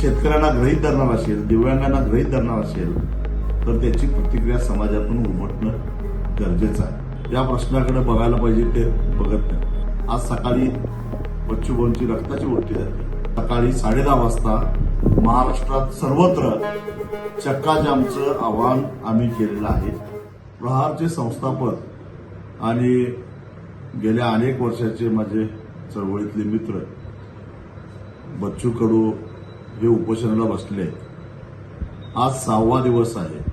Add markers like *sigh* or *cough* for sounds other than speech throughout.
शेतकऱ्यांना गृहीत धरणार असेल दिव्यांगांना गृहीत धरणार असेल तर त्याची प्रतिक्रिया समाजातून उमटणं गरजेचं आहे. या प्रश्नाकडे बघायला पाहिजे ते बघत नाही. आज सकाळी बच्चूभाऊंची रक्ताची गोष्टी झाली. सकाळी साडेदहा वाजता महाराष्ट्रात सर्वत्र चक्काजामचं आवाहन आम्ही केलेलं आहे. प्रहारचे संस्थापक आणि गेल्या अनेक वर्षाचे माझे चळवळीतले मित्र बच्चू कडू हे उपोषणाला बसले. आहेत. आज सहावा दिवस आहे.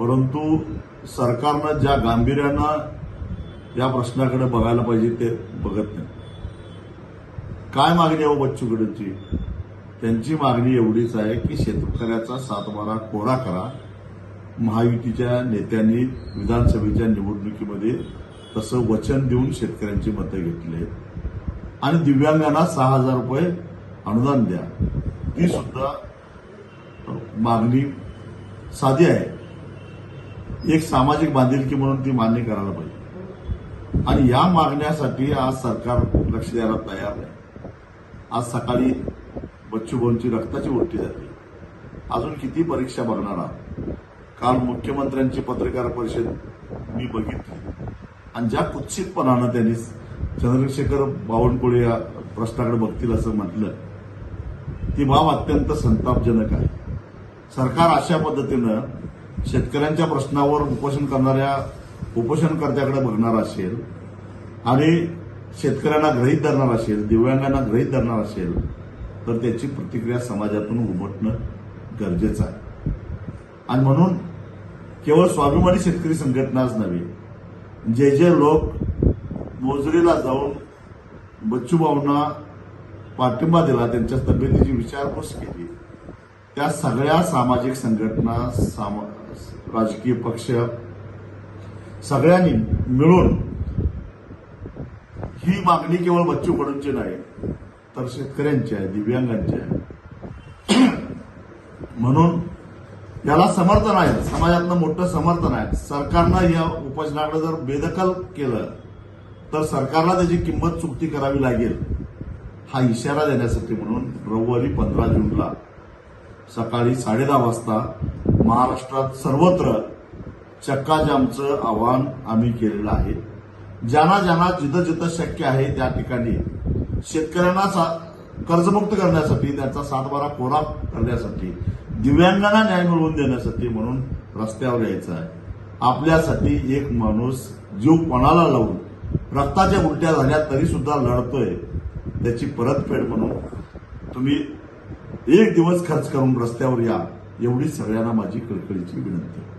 परंतु सरकारनं ज्या गांभीर्यानं या प्रश्नाकडे बघायला पाहिजे ते बघत नाही. काय मागणी आहे हो बच्चू कडूंची त्यांची मागणी एवढीच आहे की शेतकऱ्याचा सातबारा कोरा करा. महायुतीच्या नेत्यांनी विधानसभेच्या निवडणुकीमध्ये तसं वचन देऊन शेतकऱ्यांची मतं घेतली आणि दिव्यांगांना सहा हजार रुपये अनुदान द्या. ती सुद्धा मागणी साधी आहे. एक सामाजिक बांधिलकी म्हणून ती मान्य करायला पाहिजे. आणि या मागण्यासाठी आज सरकार लक्ष द्यायला तयार नाही. आज सकाळी बच्चूभाऊंची रक्ताची ओटी झाली. अजून किती परीक्षा बघणार आहात? काल मुख्यमंत्र्यांची पत्रकार परिषद मी बघितली. आणि ज्या कुत्सितपणानं त्यांनी चंद्रशेखर बावनकुळे या प्रश्नाकडे बघतील असं म्हटलं ती बाब अत्यंत संतापजनक आहे. सरकार अशा पद्धतीनं शेतकऱ्यांच्या प्रश्नावर उपोषण करणाऱ्या उपोषणकर्त्याकडे बघणार असेल आणि शेतकऱ्यांना गृहीत धरणार असेल दिव्यांगांना गृहीत धरणार असेल तर त्याची प्रतिक्रिया समाजातून उमटणं गरजेचं आहे. आणि म्हणून केवळ स्वाभिमानी शेतकरी संघटनाच नव्हे जे जे लोक मोजरीला जाऊन बच्चूभाऊंना पाठिंबा दिला त्यांच्या तब्येतीची विचारपूस केली. त्या सगळ्या सामाजिक संघटना सामा राजकीय पक्ष सगळ्यांनी मिळून ही मागणी केवळ बच्चू कडूंची नाही तर शेतकऱ्यांची आहे दिव्यांगांची आहे. *clears throat* म्हणून याला समर्थन आहे. समाजातलं मोठं समर्थन आहे. सरकारनं या उपोषणाकडे जर बेदखल केलं तर सरकारला त्याची किंमत चुकती करावी लागेल. हा इशारा देण्यासाठी म्हणून रविवारी पंधरा जूनला सकाळी साडेदहा वाजता महाराष्ट्रात सर्वत्र चक्काजामचं आवाहन आम्ही केलेलं आहे. ज्यांना ज्यांना जिथं जिथं शक्य आहे त्या ठिकाणी शेतकऱ्यांना सा- कर्जमुक्त करण्यासाठी त्यांचा सातबारा कोरा करण्यासाठी दिव्यांगांना न्याय मिळवून देण्यासाठी म्हणून रस्त्यावर यायचं आहे. आपल्यासाठी एक माणूस जीव कोणाला लावून रक्ताच्या उलट्या झाल्या तरी सुद्धा लढतोय. त्याची परतफेड म्हणून तुम्ही एक दिवस खर्च करून रस्त्यावर या एवढी सगळ्यांना माझी कळकळीची विनंती आहे.